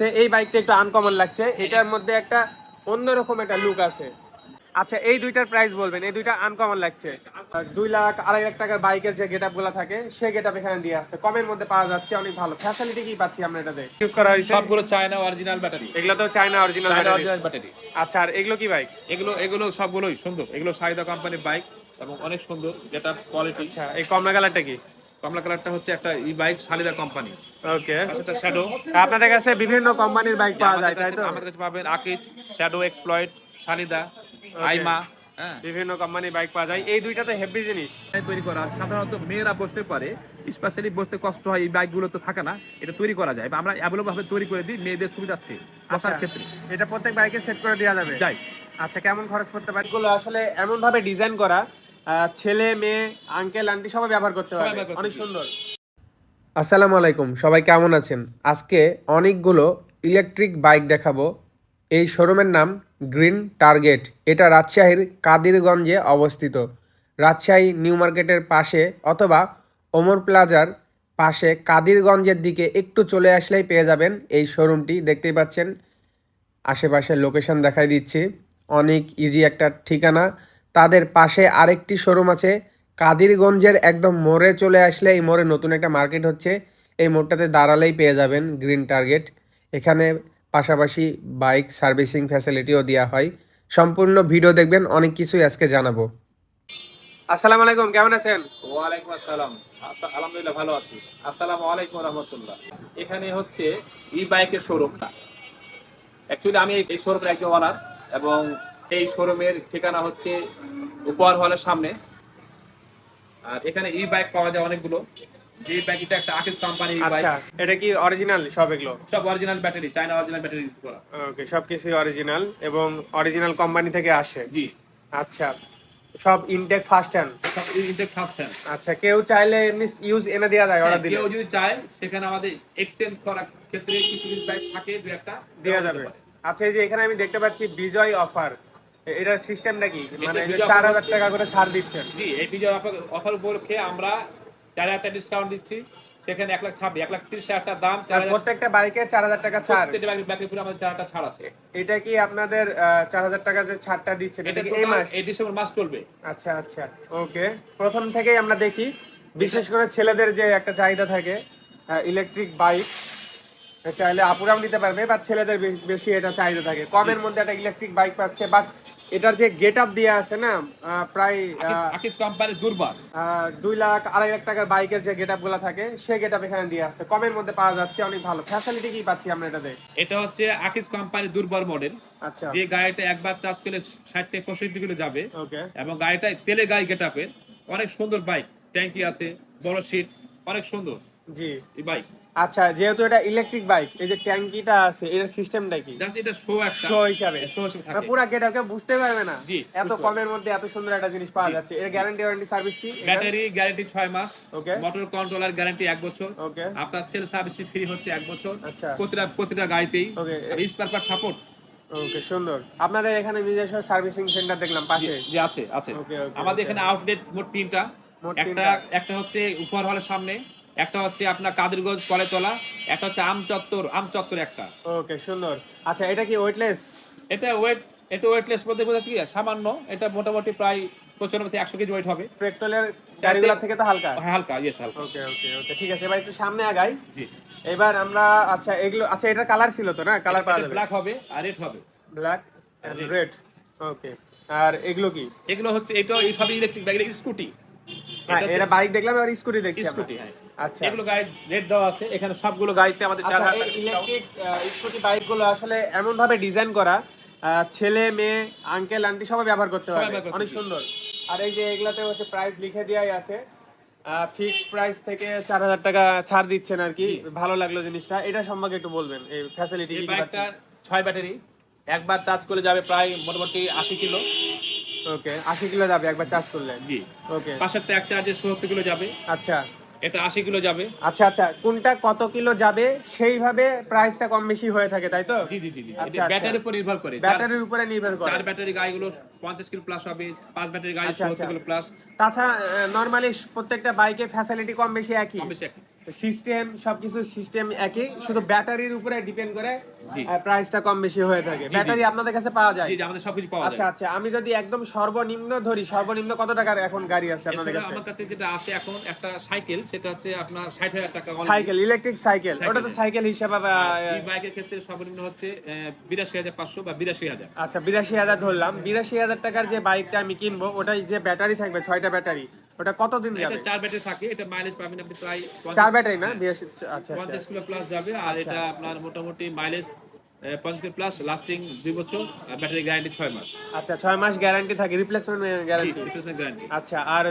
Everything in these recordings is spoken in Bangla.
সে এই বাইকটা একটু আনকমন লাগছে। এটার মধ্যে একটা অন্যরকম একটা লুক আছে। আচ্ছা এই দুইটার প্রাইস বলবেন। এই দুইটা আনকমন লাগছে। দুই লাখ আড়াই লাখ টাকার বাইকের যে গেটগুলো থাকে সেই গেট এখানে দিয়ে আছে। কমের মধ্যে পাওয়া যাচ্ছে অনেক ভালো। ফ্যাসিলিটি কি পাচ্ছি আমরা এটাতে ইউজ করা হয়েছে সবগুলো চায়না অরিজিনাল ব্যাটারি এগুলো তো China original China original battery আচ্ছা আর এগুলো কি বাইক? এগুলো এগুলো সবগুলোই সুন্দর। এগুলো সাইদা কোম্পানির বাইক এবং অনেক সুন্দর যেটা কোয়ালিটি আচ্ছা এই কমলা কালারটা কি? কমলা কালারটা হচ্ছে একটা e bike company okay shadow আপনাদের কাছে বিভিন্ন কোম্পানির বাইক পাওয়া যায় তাই তো? আমাদের কাছে পাবেন আকিজ শ্যাডো এক্সপ্লয়েড সালিদা আইমা হ্যাঁ। বিভিন্ন কোম্পানির বাইক পাওয়া যায়। এই দুইটা তো হেভি জিনিস তৈরি করা সাধারণত মেয়েরা বসতে পারে স্পেশালি বসতে কষ্ট হয় এই বাইকগুলো তো থাকে না এটা তৈরি করা যায়। আমরা অ্যাভেলেবল ভাবে তৈরি করে দিই মেয়েদের সুবিধার্থে বসার আচ্ছা। ক্ষেত্রে। এটা প্রত্যেক বাইকে সেট করে দেওয়া যাবে? যাই। আচ্ছা কেমন খরচ করতে পারে? আসলে এমন ভাবে ডিজাইন করা ছেলে মেয়ে আঙ্কেল আন্টি সবাই ব্যবহার করতে পারবে। অনেক সুন্দর। আসসালামু আলাইকুম সবাই কেমন আছেন? আজকে অনেকগুলো ইলেকট্রিক বাইক দেখাবো। এই শোরুমের নাম গ্রিন টার্গেট এটা রাজশাহীর কাদিরগঞ্জে অবস্থিত। রাজশাহী নিউ মার্কেটের পাশে অথবা ওমর প্লাজার পাশে কাদিরগঞ্জের দিকে একটু চলে আসলেই পেয়ে যাবেন এই শোরুমটি দেখতেই পাচ্ছেন আশেপাশের লোকেশন দেখাই দিচ্ছি। অনেক ইজি একটা ঠিকানা। তাদের পাশে আরেকটি শোরুম আছে। কাদিরগঞ্জের একদম মোড়ে চলে আসলে এই মোড়ে নতুন একটা মার্কেট হচ্ছে। এই মোড়টাতে দাঁড়ালেই পেয়ে যাবেন গ্রিন টার্গেট এখানে পাশাপাশি বাইক সার্ভিসিং ফ্যাসিলিটিও দেওয়া হয়। সম্পূর্ণ ভিডিও দেখবেন অনেক কিছুই আজকে জানাব। আসসালামু আলাইকুম কেমন আছেন? ওয়ালাইকুম আসসালাম। আলহামদুলিল্লাহ ভালো আছি। আসসালামু আলাইকুম রহমতুল্লাহ। এখানে হচ্ছে ই বাইকের শোরুমটা অ্যাকচুয়ালি আমি এই শোরুমের একজন ওনার এবং এই শোরুমের ঠিকানা হচ্ছে উপহার হলের সামনে। আর এখানে ই বাইক পাওয়া যায় অনেকগুলো। যে এটা একটা আকিস কোম্পানি বাইক এটা কি অরিজিনাল সব এগুলো? সব original battery China original battery use করা। ওকে সবকিছুই অরিজিনাল এবং অরিজিনাল কোম্পানি থেকে আসে। জি। আচ্ছা সব ইনটেক ফার্স্ট হ্যান্ড সব ইনটেক ফার্স্ট হ্যান্ড আচ্ছা কেউ চাইলে এমনি ইউজ এনে দেওয়া যায় অর্ডার দিলে। কেউ যদি চায় সেখানে আমাদের এক্সচেঞ্জ করার ক্ষেত্রে কিছু কিছু বাইক থাকে দু একটা দেওয়া যাবে। আচ্ছা এই যে এখানে আমি দেখতে পাচ্ছি বিজয় অফার এটার সিস্টেমটা কি মানে চার হাজার টাকা করে ছাড় দিচ্ছেন। জি এই বিজয় অফার উপলক্ষে আমরা চার হাজার টাকা ডিসকাউন্ট দিচ্ছি। সেখানে এক লাখ ছাব্বিশ এক লাখ তিরিশ হাজার টাকা দাম প্রত্যেকটা বাইকে চার হাজার টাকা ছাড়। ব্যাগের উপরে আমাদের চার হাজার ছাড় আছে। এটা কি আপনাদের চার হাজার টাকা যে ছাড়টা দিচ্ছেন এটা এটা এই মাস এই ডিসেম্বর মাস চলবে। আচ্ছা আচ্ছা ওকে। প্রথম থেকেই আমরা দেখি। বিশেষ করে ছেলেদের যে একটা চাহিদা থাকে ইলেকট্রিক বাইক চাইলে আপুরাও নিতে পারবে বা ছেলেদের বেশি এটা চাহিদা থাকে। কমের মধ্যে একটা ইলেকট্রিক বাইক পাচ্ছে বাট এটার যে গেট আপ দেওয়া আছে না প্রায় আকিস- আহ, আকিস কোম্পানির দুর্বার। দুই লাখ আড়াই লাখ টাকার বাইকের যে গেট থাকে সেই গেট এখানে দিয়ে আছে। কমের মধ্যে পাওয়া যাচ্ছে অনেক ভালো। ফ্যাসিলিটি কি পাচ্ছি আমরা এটাতে এটা হচ্ছে আকিস কোম্পানির দুর্বার মডেল আচ্ছা। যে গাড়িটা একবার চার্জ করলে ষাট থেকে পঁয়ষট্টি কিলো যাবে। ওকে এবং গাড়িটা তেলে গাড়ি গেট আপের অনেক সুন্দর বাইক ট্যাঙ্কি আছে বড় সিট অনেক সুন্দর। জি। এই বাইক আচ্ছা যেহেতু এটা ইলেকট্রিক বাইক এই যে ট্যাঙ্কিটা আছে এর সিস্টেমটা কি? জাস্ট এটা শো একটা শো হিসাবে। শো হিসেবে না, থাকে। পুরা গেট বুঝতে পারবে না। জি, এত কমের মধ্যে এত সুন্দর একটা জিনিস পাওয়া যাচ্ছে। এর গ্যারান্টি ওয়ারেন্টি সার্ভিস কি? ব্যাটারি গ্যারান্টি ছয় মাস। ওকে মোটর কন্ট্রোলার গ্যারান্টি এক বছর। ওকে আপনার সেল সার্ভিস ফ্রি হচ্ছে এক বছর। আচ্ছা। প্রতিটা প্রতিটা গাড়িতেই। Okay spare part support okay সুন্দর। আপনাদের এখানে নিজস্ব সার্ভিসিং সেন্টার দেখলাম পাশে। যে আছে আছে। আমাদের এখানে আউটলেট মোট তিনটা। একটা একটা হচ্ছে উপহার হলের সামনে। একটা হচ্ছে আপনার কাদিরগঞ্জ কলেতলা একটা হচ্ছে আম চত্বর আম চত্বর একটা। ওকে সুন্দর। আচ্ছা এটা কি ওয়েটলেস এটা ওয়েট এটা ওয়েটলেস বলতে বোঝাচ্ছে কি? সামান্য এটা মোটামুটি প্রায় পঁচানব্বই থেকে একশো কেজি ওয়েট হবে। পেট্রোলের গাড়িগুলোর থেকে তো হালকা? হ্যাঁ, হালকা ইয়েস হালকা। ওকে ওকে ওকে ঠিক আছে এবার একটু সামনে আগাই। জি। এবার আমরা আচ্ছা এগুলো আচ্ছা এটার কালার ছিল তো না? কালার পাওয়া যাবে। ব্ল্যাক হবে আর রেড হবে। ব্ল্যাক এন্ড রেড ওকে আর এগুলো কি? এগুলো হচ্ছে এটা এই সবই ইলেকট্রিক বাইক স্কুটি হ্যাঁ এটা বাইক দেখলাম আর স্কুটি দেখছি স্কুটি হ্যাঁ। আচ্ছা। এগুলো গাড়ি রেট দেওয়া আছে এখানে সবগুলো গাড়িতে আমাদের চার হাজার। ইলেকট্রিক স্কুটি বাইকগুলো আসলে এমন ভাবে ডিজাইন করা ছেলে মেয়ে আঙ্কেল আন্টি সবাই ব্যবহার করতে পারবে। অনেক সুন্দর। আর এই যে এগুলাতে হচ্ছে প্রাইস লিখে দেওয়াই আছে ফিক্সড প্রাইস থেকে চার হাজার টাকা ছাড় দিচ্ছেন আর কি। ভালো লাগল জিনিসটা। এটা সম্পর্কে একটু বলবেন এই ফ্যাসিলিটি বাইকটা ছয় ব্যাটারি একবার চার্জ করে যাবে প্রায় মোটামুটি আশি কিলো। ওকে আশি কিলো যাবে একবার চার্জ করলে। জি। ওকে পাশেরটা এক চার্জে সত্তর কিলো যাবে। আচ্ছা। এটা আশি কিলো যাবে। আচ্ছা আচ্ছা কোনটা কত কিলো যাবে? সেইভাবে প্রাইসটা কম বেশি হয়ে থাকে তাই তো? জি জি জি আচ্ছা, এটা আচ্ছা। ব্যাটারির উপর নির্ভর করে। ব্যাটারির উপরে নির্ভর করে। চার ব্যাটারি গাড়িগুলো পঞ্চাশ কিলো প্লাস হবে পাঁচ ব্যাটারি গাড়ি আচ্ছা, সত্তর আচ্ছা। কিলো প্লাস তাছাড়া নরমালি প্রত্যেকটা বাইকে ফ্যাসিলিটি কম বেশি একই? কম বেশি একই। সিস্টেম সবকিছু সিস্টেম একই শুধু ব্যাটারির উপরে ডিপেন্ড করে। প্রাইসটা কম বেশি হয়ে থাকে। ব্যাটারি আপনাদের কাছে পাওয়া যায় জি আমাদের সবকিছু পাওয়া আচ্ছা যায় আচ্ছা আচ্ছা আমি যদি একদম সর্বনিম্ন ধরি সর্বনিম্ন কত টাকার এখন গাড়ি আছে আপনাদের কাছে আমার কাছে যেটা আছে এখন একটা সাইকেল সেটা হচ্ছে আপনার ষাট হাজার টাকা only। Cycle electric cycle. ওটা তো সাইকেল হিসাবে এই বাইকের ক্ষেত্রে সর্বনিম্ন হচ্ছে বিরাশি হাজার পাঁচশো বা বিরাশি হাজার আচ্ছা বিরাশি হাজার ধরলাম বিরাশি হাজার টাকার যে বাইকটা আমি কিনবো ওটাই যে ব্যাটারি থাকবে ছয়টা ব্যাটারি ওটা কতদিন এটা যাবে? চার ব্যাটারি থাকে এটা মাইলেজ পাবেন আপনি প্রায় চার ব্যাটারি না? হ্যাঁ, বিরাশি আচ্ছা আচ্ছা। পঞ্চাশ কিলো প্লাস যাবে আর আচ্ছা। এটা আপনার মোটামুটি মাইলেজ পঞ্চাশ প্লাস লাস্টিং দুই বছর ব্যাটারি গ্যারান্টি ছয় মাস। আচ্ছা ছয় মাস গ্যারান্টি থাকে রিপ্লেসমেন্ট গ্যারান্টি গ্যারান্টি আচ্ছা আর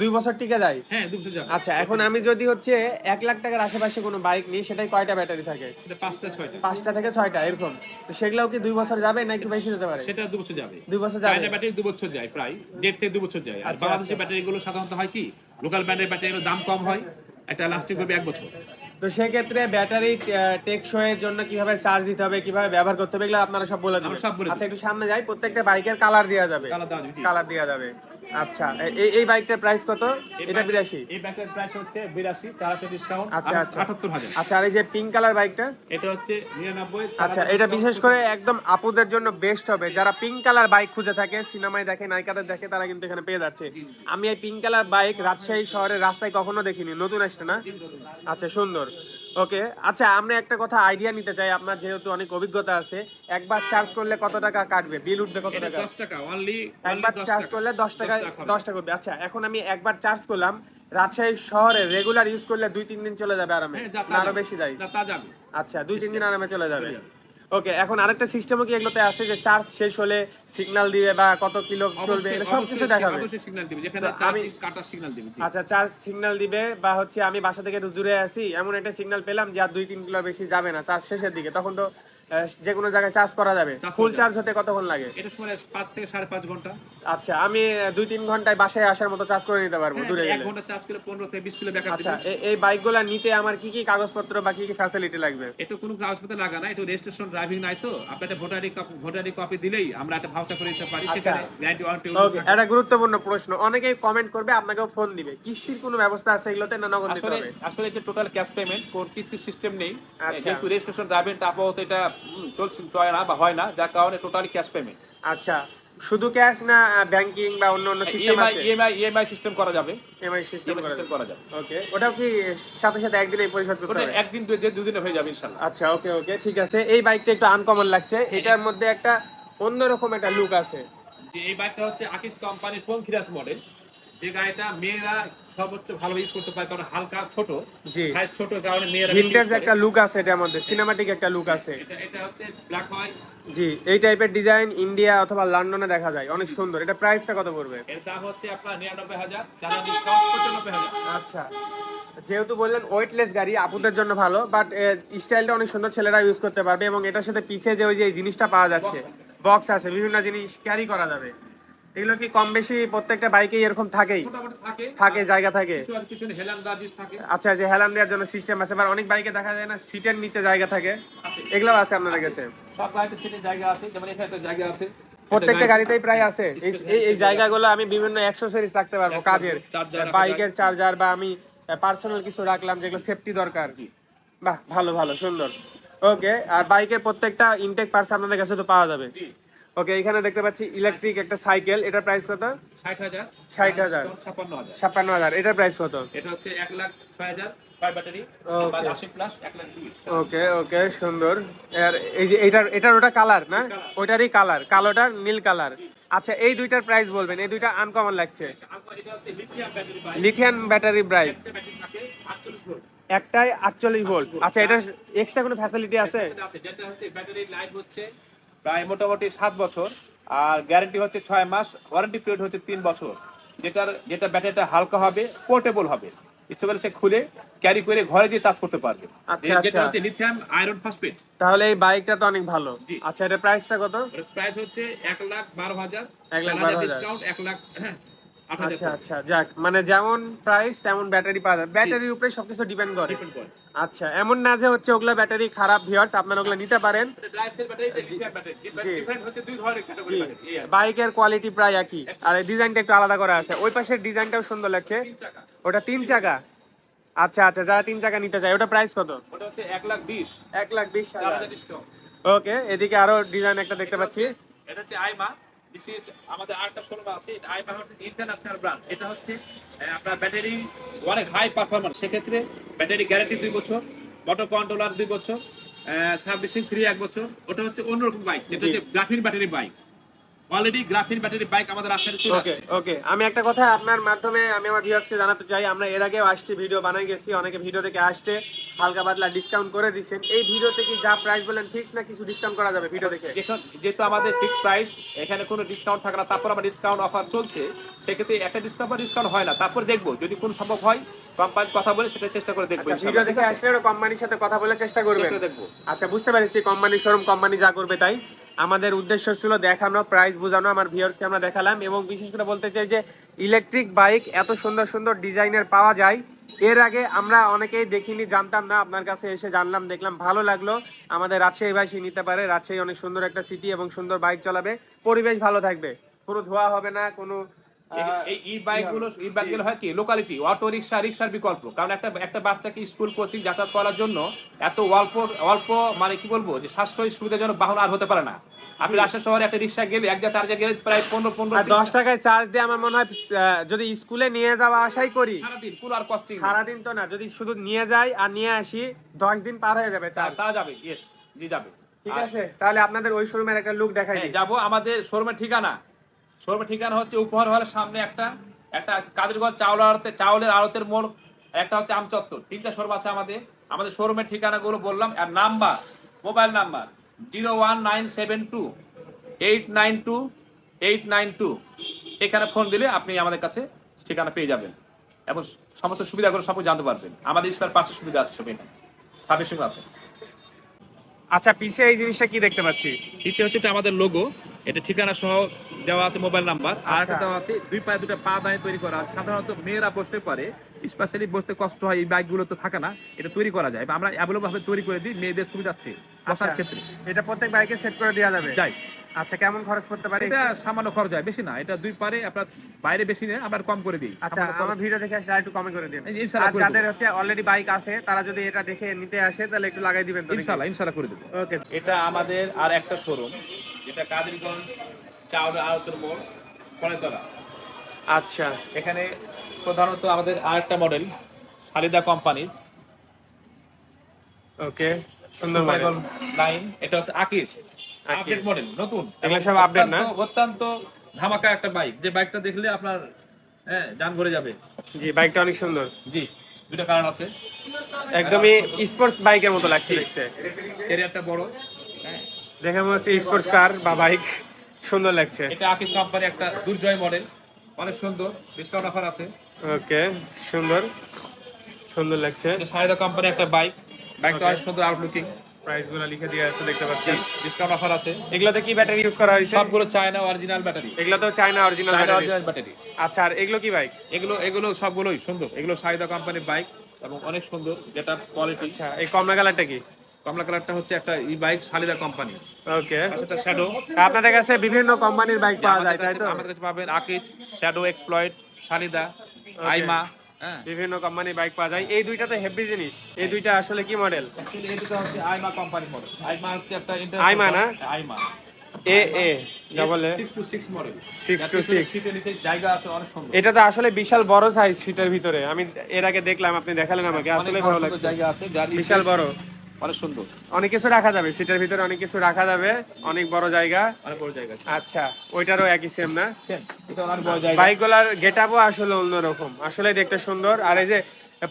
দুই বছর টিকে যায়? হ্যাঁ দুই বছর যাবে। আচ্ছা এখন আমি যদি হচ্ছে এক লাখ টাকার আশেপাশে কোনো বাইক নিই সেটাই কয়টা ব্যাটারি থাকে? সেটা পাঁচটা ছয়টা। পাঁচটা থেকে ছয়টা এরকম। তো সেগুলোও কি দুই বছর যাবে না একটু বেশি যেতে পারে? সেটা দু বছর যাবে। দুই বছর যাবে। চায়না ব্যাটারি দু বছর যায় প্রায় দেড় থেকে দু বছর যায়। আর আচ্ছা, বাংলাদেশের আচ্ছা। ব্যাটারি গুলো সাধারণত হয় কি লোকাল ব্র্যান্ডের ব্যাটারিগুলোর দাম কম হয় একটা লাস্টিং করবে এক বছর। তো সেক্ষেত্রে ব্যাটারি টেকসই এর জন্য কীভাবে চার্জ দিতে হবে কীভাবে ব্যবহার করতে হবে এগুলো আপনারা সব বলে দেবেন। আচ্ছা একটু সামনে যাই প্রত্যেকটা বাইকের কালার দেওয়া যাবে কালার দেওয়া যাবে। আচ্ছা এই এই বাইকটার প্রাইস কত? এটা বাইক- বিরাশি। এই ব্যাটারির প্রাইস হচ্ছে বিরাশি চার হাজার ডিসকাউন্ট আচ্ছা, আচ্ছা। আটাত্তর হাজার। আচ্ছা আর এই যে পিঙ্ক কালার বাইকটা এটা হচ্ছে নিরানব্বই আচ্ছা এটা বিশেষ করে একদম আপুদের জন্য বেস্ট হবে। যারা পিঙ্ক কালার বাইক খুঁজে থাকে সিনেমায় দেখে নায়িকাদের দেখে তারা কিন্তু এখানে পেয়ে যাচ্ছে। আমি এই পিঙ্ক কালার বাইক রাজশাহী শহরের রাস্তায় কখনো দেখিনি নতুন আসছে না? আচ্ছা সুন্দর। ওকে আচ্ছা আমরা একটা কথা আইডিয়া নিতে চাই। আপনার যেহেতু অনেক অভিজ্ঞতা আছে একবার চার্জ করলে কত টাকা কাটবে? বিল উঠবে কত টাকা? দশ টাকা অনলি একবার চার্জ করলে দশ টাকা দশ টাকা করবে আচ্ছা এখন আমি একবার চার্জ করলাম রাজশাহী শহরে রেগুলার ইউজ করলে দুই তিন দিন চলে যাবে আরামে? হ্যাঁ, আরও বেশি যায় না তা যাবে। আচ্ছা দুই তিন দিন আরামে চলে যাবে। ওকে এখন আরেকটা সিস্টেমও কি এগুলোতে আছে যে চার্জ শেষ হলে সিগন্যাল দিবে বা কত কিলো চলবে? এটা সব কিছু দেখাবে। সিগন্যাল দিবে। যেখানে আমি- সিগন্যাল দিবে আচ্ছা চার্জ সিগন্যাল দিবে বা হচ্ছে আমি বাসা থেকে একটু দূরে আছি এমন একটা সিগন্যাল পেলাম যে আর দুই তিন কিলো বেশি যাবে না চার্জ শেষের দিকে। তখন তো যে কোনো জায়গায় চার্জ করা যাবে। ফুল চার্জ হতে কতক্ষণ লাগে? এটা সময় পাঁচ থেকে সাড়ে পাঁচ ঘণ্টা। আচ্ছা আমি আহ, দুই তিন ঘন্টায় বাসায় আসার মতো চার্জ করে নিতে পারব হ্যাঁ, দূরে এক গেলে। ঘণ্টা চার্জ করে পনেরো থেকে বিশ কিলো ব্যাকআপ আচ্ছা এই বাইকগুলা নিতে আমার কি কি কাগজপত্র বা কি কি ফ্যাসিলিটি লাগবে? এটা কোনো কাগজপত্র লাগা না এটা রেজিস্ট্রেশন ড্রাইভিং নাই তো। আপনি একটা ভোটারি ভোটারি কপি দিলেই আমরা একটা ভাউচার করে দিতে পারি আচ্ছা। সেখানে গ্যারান্টি ওয়ারেন্টি ওকে একটা গুরুত্বপূর্ণ প্রশ্ন। অনেকেই কমেন্ট করবে আপনাকেও ফোন দিবে। কিস্তির কোনো ব্যবস্থা আছে এগুলোতে না নগদ দিতে আসলে হবে? আসলে এটা টোটাল ক্যাশ পেমেন্ট কোন কিস্তির সিস্টেম নেই। আচ্ছা। যেহেতু রেজিস্ট্রেশন ড্রাইভিংটা আপাতত এটা চলছে চলে না বা হয় না যার কারণে টোটালি ক্যাশ পেমেন্ট আচ্ছা শুধু ক্যাশ না ব্যাংকিং বা অন্য অন্য সিস্টেম আছে? ইএমআই ইএমআই সিস্টেম করা যাবে। ইএমআই সিস্টেম করা যাবে। ওকে ওটাও কি সাথে সাথে একদিনেই পরিশোধ করতে হবে? একদিন দুই দিন দুদিনে হয়ে যাবে ইনশাআল্লাহ। আচ্ছা ওকে ওকে ঠিক আছে। এই বাইকটা একটু আনকমন লাগছে। এটার মধ্যে একটা অন্যরকম একটা লুক আছে। যে এই বাইকটা হচ্ছে আকিস কোম্পানির পঙ্খিরাজ মডেল যে গাড়িটা মেয়েরা সর্বোচ্চ ভালো ইউজ করতে পারে কারণ হালকা ছোট সাইজ ছোট কারণে মেয়েরা বেশি ভিনটেজ। একটা লুক আছে এটার মধ্যে সিনেমাটিক একটা লুক আছে। এটা এটা হচ্ছে ব্ল্যাক হোয়াইট জি এই টাইপের ডিজাইন ইন্ডিয়া অথবা লন্ডনে দেখা যায় অনেক সুন্দর। এটা প্রাইসটা কত পড়বে? এর দাম হচ্ছে আপনার নিরানব্বই হাজার চার ডিসকাউন্ট পঁচানব্বই হাজার। আচ্ছা। যেহেতু বললেন ওয়েটলেস গাড়ি আপুদের জন্য ভালো বাট স্টাইলটা অনেক সুন্দর ছেলেরা ইউজ করতে পারবে এবং এটার সাথে পিছে যে ওই যে জিনিসটা পাওয়া যাচ্ছে বক্স আছে। বিভিন্ন জিনিস ক্যারি করা যাবে। এগুলো কি কম বেশি প্রত্যেকটা বাইকেই এরকম থাকেই? থাকে। থাকে জায়গা থাকে। আচ্ছা যে হেলান দেওয়ার জন্য সিস্টেম আছে অনেক বাইকে দেখা যায় না সিটের নিচে জায়গা থাকে। এগুলো আছে আপনাদের কাছে? সব গাড়িতে সিটের জায়গা আছে যেমন এখানে একটা জায়গা আছে। প্রত্যেকটা গাড়িতেই প্রায় আছে। এই- এই জায়গাগুলো আমি বিভিন্ন অ্যাক্সেসরিজ রাখতে পারব কাজের। বাইকের চার্জার বা আমি পার্সোনাল কিছু রাখলাম যেগুলো সেফটি দরকার। বাহ ভালো ভালো সুন্দর। ওকে আর বাইকের প্রত্যেকটা ইনটেক পার্টস আপনাদের কাছে তো পাওয়া যাবে। জি। ওকে এখানে দেখতে পাচ্ছি ইলেকট্রিক একটা সাইকেল এটার প্রাইস কত? ষাট হাজার। 60,000 ছাপ্পান্ন হাজার। ছাপ্পান্ন হাজার এটার প্রাইস কত? এটা হচ্ছে এক লাখ ছয় হাজার ওকে ওকে সুন্দর। আর এই যে এটার এটার ওটা কালার না। ওইটারই কালার কালোটার নীল কালার আচ্ছা এই দুইটার প্রাইস বলবেন এই দুইটা আনকমন লাগছে। লিথিয়াম ব্যাটারি ব্রাইট একটাই আটচল্লিশ ভোল্ট আচ্ছা এটা এক্সট্রা কোনো ফ্যাসিলিটি আছে? যেটা হচ্ছে ব্যাটারি লাইফ হচ্ছে প্রায় মোটামুটি সাত বছর আর গ্যারেন্টি হচ্ছে ছয় মাস ওয়ারেন্টি পিরিয়ড হচ্ছে তিন বছর। যেটার যেটা ব্যাটারিটা হালকা হবে পোর্টেবল হবে। ইচ্ছে সে খুলে ক্যারি করে ঘরে গিয়ে চার্জ করতে পারবে। আচ্ছা, যেটা আচ্ছা। হচ্ছে লিথিয়াম আয়রন ফসফেট তাহলে এই বাইকটা তো অনেক ভালো। আচ্ছা এটা প্রাইসটা কত? প্রাইস হচ্ছে এক লাখ বারো হাজার। এক লাখ। ডিসকাউন্ট এক লাখ আচ্ছা আচ্ছা যাক মানে যেমন প্রাইস তেমন ব্যাটারি পাওয়া যায় ব্যাটারির উপরে সবকিছু ডিপেন্ড করে। আচ্ছা এমন না যে হচ্ছে ওগুলা ব্যাটারি খারাপ ভিউয়ার্স আপনারা ওগুলা নিতে পারেন। বাইকের কোয়ালিটি প্রায় একই। আর ডিজাইনটা একটু আলাদা করা আছে। ওই পাশের ডিজাইনটাও সুন্দর লাগছে। ওটা তিন চাকা? আচ্ছা আচ্ছা যারা তিন চাকা নিতে চায় ওটা প্রাইস কত? ওটা হচ্ছে এক লাখ বিশ। এক লাখ বিশ ওকে এদিকে আরও ডিজাইন একটা দেখতে পাচ্ছি। এটা হচ্ছে আইমা। দিস ইজ আমাদের আরেকটা শোরুম আছে এটা আইমা ইন্টারন্যাশনাল ব্র্যান্ড। এটা হচ্ছে আপনার ব্যাটারি অনেক হাই পারফরম্যান্স সেক্ষেত্রে ব্যাটারি গ্যারান্টি দুই বছর মোটর কন্ট্রোলার দুই বছর সার্ভিসিং ফ্রি এক বছর। ওটা হচ্ছে অন্যরকম বাইক যেটা হচ্ছে graphene battery bike already graphene battery bike আমাদের রাজশাহী চলে আসছে। ওকে আমি একটা কথা আপনার মাধ্যমে আমি আমার ভিউয়ার্সকে জানাতে চাই আমরা এর আগেও আসছি ভিডিও বানাই গেছি অনেকে ভিডিও থেকে আসছে হালকা পাতলা ডিসকাউন্ট করে এই ভিডিওতে কি যা প্রাইস বলেন ফিক্স না কিছু ডিসকাউন্ট করা যাবে ভিডিও দেখে? যেহেতু- যেহেতু আমাদের প্রাইস এখানে কোনো ডিসকাউন্ট থাকে না তারপর আমার ডিসকাউন্ট অফার চলছে সেক্ষেত্রে একটা ডিসকাউন্ট বা ডিসকাউন্ট হয় না। তারপর দেখব যদি কোন সম্ভব হয় কোম্পানির কথা বলে সেটা চেষ্টা করে দেখব আচ্ছা ভিডিও দেখে আসলে কোম্পানির সাথে কথা বলে চেষ্টা চেষ্টা দেখব। আচ্ছা বুঝতে পেরেছি কোম্পানি শোরুম কোম্পানি যা করবে তাই। আমাদের উদ্দেশ্য ছিল দেখানো প্রাইস বোঝানো আমার ভিউয়ার্সকে আমরা দেখালাম এবং বিশেষ করে বলতে চাই যে ইলেকট্রিক বাইক এত সুন্দর সুন্দর ডিজাইনের পাওয়া যায়। এর আগে আমরা অনেকেই দেখিনি জানতাম না আপনার কাছে এসে জানলাম দেখলাম ভালো লাগল। আমাদের রাজশাহী ভাইসি নিতে পারে রাজশাহী অনেক সুন্দর একটা সিটি এবং সুন্দর বাইক চালাবে। পরিবেশ ভালো থাকবে। কোনো ধোয়া হবে না কোনো এই- এই ই বাইক ই বাইক হয় কি? লোকালিটি অটো রিক্সা রিক্সার বিকল্প। কারণ একটা একটা বাচ্চাকে স্কুল কোচিং যাতায়াত করার জন্য এত অল্প অল্প মানে কি বলব যে সাশ্রয়ী সুবিধাজনক বাহন আর হতে পারে না। আপনি রাজশাহী শহরে একটা রিক্সা গেলে এক জায়গা তার গেলে প্রায় পনেরো পনেরো দশ টাকায় চার্জ দিয়ে আমার মনে হয় যদি স্কুলে নিয়ে যাওয়া আসাই করি সারাদিন কুল আর কস্টিং সারাদিন তো না যদি শুধু নিয়ে যাই আর নিয়ে আসি দশ দিন পার হয়ে যাবে চার্জ তা যাবে ইয়েস জি যাবে। ঠিক আছে তাহলে আপনাদের ওই শোরুমের একটা লুক দেখাই হ্যাঁ, যাব আমাদের শোরুমের ঠিকানা শোরুমের ঠিকানা হচ্ছে উপহার হলের সামনে একটা একটা কাদিরগঞ্জ চাউল আড়তে, চাউলের আড়তের মোড় একটা হচ্ছে আমচত্বর। তিনটা শোরুম আছে আমাদের। আমাদের শোরুমের ঠিকানাগুলো বললাম, আর number, mobile number, zero one nine seven two, eight nine two, eight nine two. এখানে ফোন দিলে আপনি আমাদের কাছে ঠিকানা পেয়ে যাবেন। এবং সমস্ত সুবিধাগুলো সব জানতে পারবেন। আমাদের স্পেয়ার পাশে সুবিধা আছে সব এখানে। সার্ভিসিং আছে। আচ্ছা পিছে এই জিনিসটা কি দেখতে পাচ্ছি? নিচে হচ্ছে আমাদের লোগো এটা ঠিকানা সহ দেওয়া আছে মোবাইল নাম্বার। আর একটা আচ্ছা। দেওয়া আছে দুই পায়ে দুটো পা দাঁড়িয়ে তৈরি করা। সাধারণত মেয়েরা বসতে পারে স্পেশালি বসতে কষ্ট হয় এই বাইকগুলো তো থাকে না এটা তৈরি করা যায়। আমরা অ্যাভেলেবল ভাবে তৈরি করে দিই মেয়েদের সুবিধার্থে বসার আচ্ছা। ক্ষেত্রে। এটা প্রত্যেক বাইকে সেট করে দেওয়া যাবে? যাই। আচ্ছা কেমন খরচ করতে পারে? এটা সামান্য খরচ হয় বেশি না। এটা দুই পারে আপনার বাইরে বেশি নেই আবার কম করে দিই। আচ্ছা আমার ভিডিও দেখে আসলে একটু কমে করে দিন আর যাদের হচ্ছে অলরেডি বাইক আছে তারা যদি এটা দেখে নিতে আসে তাহলে একটু লাগাই দিবেন তো ইনশাল্লাহ ইনশাল্লাহ করে দেবো। ওকে এটা আমাদের আর একটা শোরুম যেটা কাদিরগঞ্জ চাউলের আড়তের মোড় কলেতলা আচ্ছা। এখানে প্রধানত আমাদের আরেকটা মডেল খালিদা কোম্পানির ওকে সুন্দর মডেল লাইন এটা হচ্ছে আকিজ। আপডেট মডেল নতুন। এগুলো সব update না? অত্যন্ত- ধামাকা একটা বাইক যে বাইকটা দেখলে আপনার হ্যাঁ জান ভরে যাবে। জি বাইকটা অনেক সুন্দর। জি দুটো কারণ আছে। একদমই স্পোর্টস বাইকের মতো লাগছে। দেখতে। ক্যারিয়ারটা বড় হ্যাঁ। দেখে মনে হচ্ছে স্পোর্টস কার বা বাইক সুন্দর লাগছে। এটা আকিজ কোম্পানি একটা দুর্জয় মডেল অনেক সুন্দর ডিসকাউন্ট অফার আছে। ওকে সুন্দর। সুন্দর লাগছে। সাহেদা কোম্পানি একটা বাইক বাইকটা. অনেক সুন্দর আউটলুকিং প্রাইসগুলো লিখে দিয়ে আছে দেখতে পাচ্ছেন ডিসকাউন্ট অফার আছে। এগুলোতে কি ব্যাটারি ইউজ করা হয়েছে? সবগুলো China original battery এগুলোতেও China original China original battery আচ্ছা আর এগুলো কি বাইক এগুলো এগুলো সবগুলোই সুন্দর। এগুলো সাহিদা কোম্পানির বাইক এবং অনেক সুন্দর যেটা কোয়ালিটি আচ্ছা এই কমলা কালারটা কি? কমলা কালারটা হচ্ছে একটা ই বাইক সালিদা কোম্পানি ওকে সেটা শ্যাডো আপনাদের কাছে বিভিন্ন কোম্পানির বাইক পাওয়া যায় তাই তো? আমাদের কাছে পাবেন আকিজ শ্যাডো এক্সপ্লয়েড সালিদা আইমা বিভিন্ন কোম্পানি বাইক পাওয়া যায়। এই দুইটা তো হেভি জিনিস। এই দুইটা আসলে কি মডেল এই দুটো হচ্ছে আইমা কোম্পানি মডেল আইমা হচ্ছে একটা আইমা না? Aima A A double A 6 two 6 model 6 two 6 সিটের নিচে জায়গা আছে অনেক সুন্দর। এটা তো আসলে বিশাল বড় সাইজ সিটের ভিতরে। আমি এর আগে দেখলাম আপনি দেখালেন আমাকে। আসলে ভালো লাগছে। জায়গা আছে বিশাল বড়। অনেক সুন্দর। অনেক কিছু রাখা যাবে সিটের ভিতরে অনেক কিছু রাখা যাবে অনেক বড় জায়গা। অনেক বড় জায়গা আচ্ছা ওইটারও একই সেম না? বাইকগুলার গেট আপও আসলে অন্যরকম আসলে দেখতে সুন্দর। আর এই যে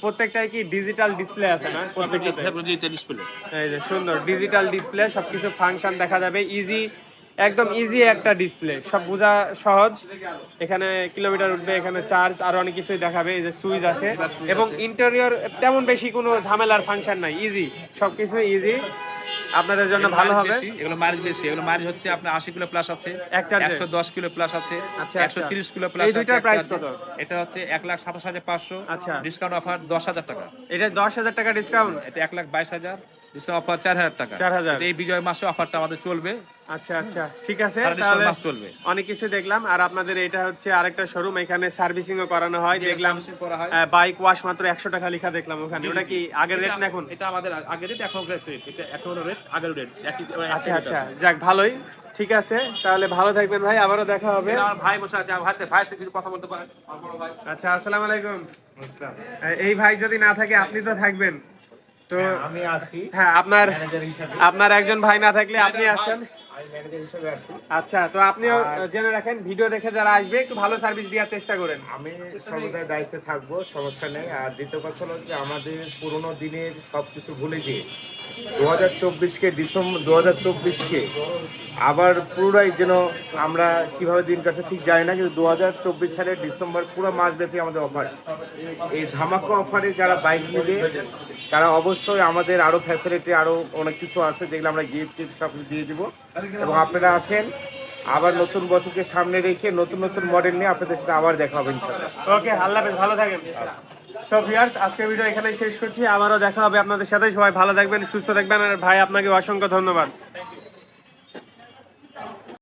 প্রত্যেকটাই কি ডিজিটাল ডিসপ্লে আছে না? প্রত্যেকটা ডিসপ্লে এই যে সুন্দর ডিজিটাল ডিসপ্লে সবকিছু ফাংশন দেখা যাবে ইজি একদম ইজি একটা ডিসপ্লে সব বোঝা সহজ। এখানে কিলোমিটার উঠবে এখানে চার্জ আর অনেক কিছুই দেখাবে। এই যে সুইচ আছে। এবং ইন্টেরিয়র তেমন বেশি কোনো ঝামেলার ফাংশন নাই। ইজি সবকিছু ইজি আপনাদের জন্য ভালো হবে। এগুলো মাইলেজ বেশি। এগুলো মাইলেজ হচ্ছে আপনার 80 কিলো প্লাস আছে। এক চার্জে 110 কিলো প্লাস আছে। আচ্ছা, আচ্ছা। 130 কিলো প্লাস এই দুইটার প্রাইস কত? এটা হচ্ছে 1 লাখ 27 হাজার 500 আচ্ছা। ডিসকাউন্ট অফার 10000 টাকা। এটা দশ হাজার টাকা ডিসকাউন্ট এটা 1 লাখ 22 হাজার। ডিসকাউন্ট অফার চার হাজার টাকা। 4,000 এটা এই বিজয় মাসে অফারটা আমাদের চলবে। আচ্ছা আচ্ছা ঠিক আছে। তাহলে চলবে। অনেক কিছু দেখলাম। আর আপনাদের এটা হচ্ছে আরেকটা শোরুম এখানে করানো হয়। দেখলাম বাইক ওয়াশ মাত্র একশো টাকা লেখা দেখলাম ওখানে। ওটা কি আগের রেট এটা- না এখন? এটা আমাদের আগের রেট এখন রেট এটা এখন রেট আগের রেট একই একই আচ্ছা আচ্ছা যাক ভালোই। ঠিক আছে তাহলে ভালো থাকবেন ভাই আবারও দেখা হবে। আমার ভাই বসে আছে সাথে- কিছু কথা বলতে পারেন। ভাই আচ্ছা আসসালামু আলাইকুম। এই ভাই যদি না থাকে আপনি তো থাকবেন। তো আমি আছি হ্যাঁ আপনার আপনার একজন ভাই না থাকলে আপনি আছেন। আচ্ছা তো আপনিও জেনে রাখেন ভিডিও দেখে যারা আসবে একটু ভালো সার্ভিস দেওয়ার চেষ্টা করেন। আমি সর্বদাই দায়িত্বে থাকব সমস্যা নেই। আর দ্বিতীয় কথা হলো যে আমাদের পুরোনো দিনের সবকিছু ভুলে গিয়ে দু হাজার চব্বিশকে ডিসেম্বর দু হাজার চব্বিশকে আবার পুরোটাই যেন আমরা কীভাবে দিন কাটছে ঠিক জানি না কিন্তু দু হাজার চব্বিশ সালের ডিসেম্বর পুরো মাসব্যাপী আমাদের অফার এই ধামাকা অফারে যারা বাইক নেবে তারা অবশ্যই আমাদের আরও ফ্যাসিলিটি আরও অনেক কিছু আছে যেগুলো আমরা গিফট টিফট সব কিছু দিয়ে দিব। এবং আপনারা আসেন আবার নতুন বছরকে সামনে রেখে নতুন নতুন মডেল নিয়ে আপনাদের সাথে আবার দেখা হবে ইনশাল্লাহ ওকে আল্লাহ হাফেজ ভালো থাকেন। সব ভিউয়ার্স আজকের ভিডিও এখানেই শেষ করছি আবারও দেখা হবে আপনাদের সাথে। সবাই ভালো থাকবেন সুস্থ থাকবেন আর ভাই আপনাকে অসংখ্য ধন্যবাদ।